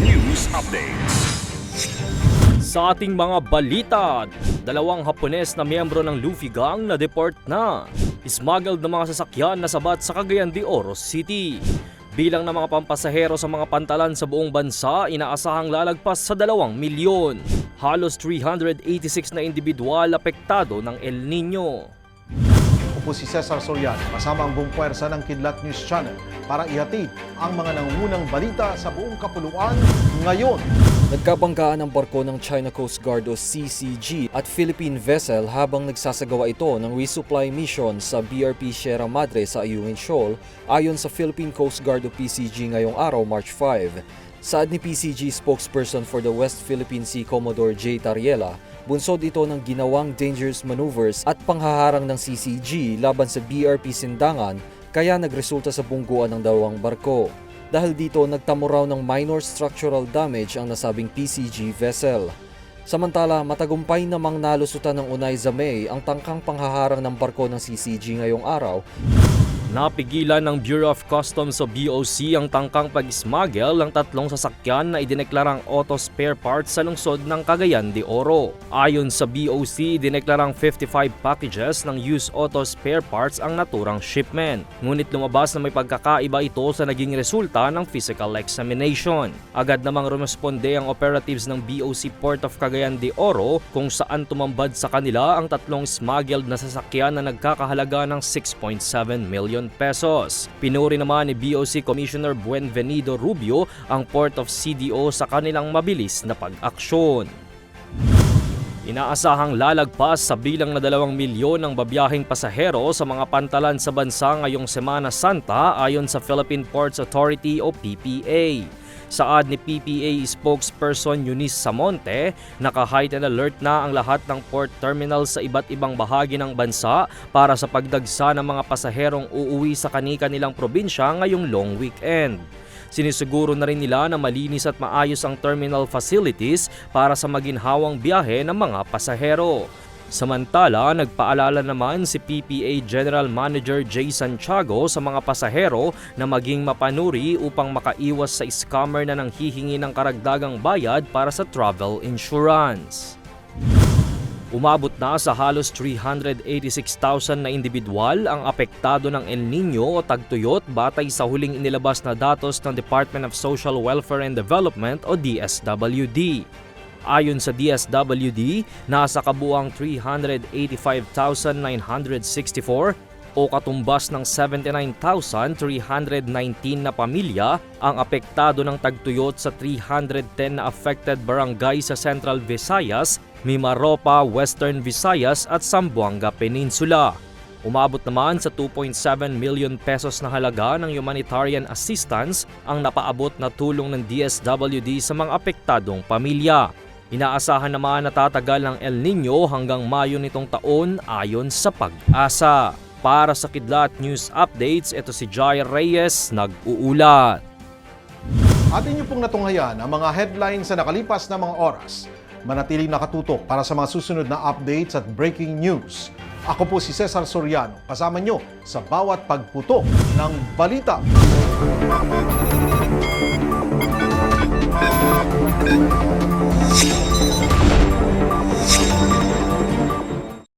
News Updates. Sa ating mga balita, dalawang Hapones na miyembro ng Luffy Gang na deport na. Smuggled na mga sasakyan na sabat sa Cagayan de Oro City. Bilang ng mga pampasahero sa mga pantalan sa buong bansa, inaasahang lalagpas sa 2 milyon. Halos 386 na individual apektado ng El Nino. Po si Cesar Soriano, kasama ang buong puwersa ng Kidlat News Channel para ihatid ang mga nangungunang balita sa buong kapuluan ngayon. Nagkabanggaan ang barko ng China Coast Guard o CCG at Philippine vessel habang nagsasagawa ito ng resupply mission sa BRP Sierra Madre sa Ayungin Shoal ayon sa Philippine Coast Guard o PCG ngayong araw March 5. Saad ni PCG spokesperson for the West Philippine Sea Commodore J. Tariela, bunsod ito ng ginawang dangerous maneuvers at panghaharang ng CCG laban sa BRP Sindangan kaya nagresulta sa bungguan ng dalawang barko. Dahil dito nagtamo raw ng minor structural damage ang nasabing PCG vessel. Samantala, matagumpay namang nalusutan ng Unay Zamay ang tangkang panghaharang ng barko ng CCG ngayong araw Napigilan ng Bureau of Customs o BOC ang tangkang pag-smuggle ng tatlong sasakyan na idineklarang auto spare parts sa lungsod ng Cagayan de Oro. Ayon sa BOC, dineklarang 55 packages ng used auto spare parts ang naturang shipment. Ngunit lumabas na may pagkakaiba ito sa naging resulta ng physical examination. Agad namang rumesponde ang operatives ng BOC Port of Cagayan de Oro kung saan tumambad sa kanila ang tatlong smuggled na sasakyan na nagkakahalaga ng 6.7 million pesos. Pinuri naman ni BOC Commissioner Buenvenido Rubio ang Port of CDO sa kanilang mabilis na pag-aksyon. Inaasahang lalagpas sa bilang na 2 milyon ng babiyahing pasahero sa mga pantalan sa bansa ngayong Semana Santa ayon sa Philippine Ports Authority o PPA. Saad ni PPA spokesperson Eunice Samonte, naka-heightened alert na ang lahat ng port terminals sa iba't ibang bahagi ng bansa para sa pagdagsa ng mga pasaherong uuwi sa kani-kanilang probinsya ngayong long weekend. Sinisiguro na rin nila na malinis at maayos ang terminal facilities para sa maginhawang biyahe ng mga pasahero. Samantala, nagpaalala naman si PPA General Manager Jay Santiago sa mga pasahero na maging mapanuri upang makaiwas sa scammer na nang hihingi ng karagdagang bayad para sa travel insurance. Umabot na sa halos 386,000 na individual ang apektado ng El Nino o tagtuyot batay sa huling inilabas na datos ng Department of Social Welfare and Development o DSWD. Ayon sa DSWD, nasa kabuang 385,964 o katumbas ng 79,319 na pamilya ang apektado ng tagtuyot sa 310 na affected barangay sa Central Visayas, Mimaropa, Western Visayas at Zamboanga Peninsula. Umabot naman sa 2.7 million pesos na halaga ng humanitarian assistance ang napaabot na tulong ng DSWD sa mga apektadong pamilya. Inaasahan naman na tatagal ng El Nino hanggang Mayo nitong taon ayon sa pag-asa. Para sa Kidlat News Updates, ito si Jai Reyes, nag-uulat. At inyo pong natunghayan ang mga headlines sa nakalipas na mga oras. Manatiling nakatutok para sa mga susunod na updates at breaking news. Ako po si Cesar Soriano, kasama nyo sa bawat pagputok ng balita.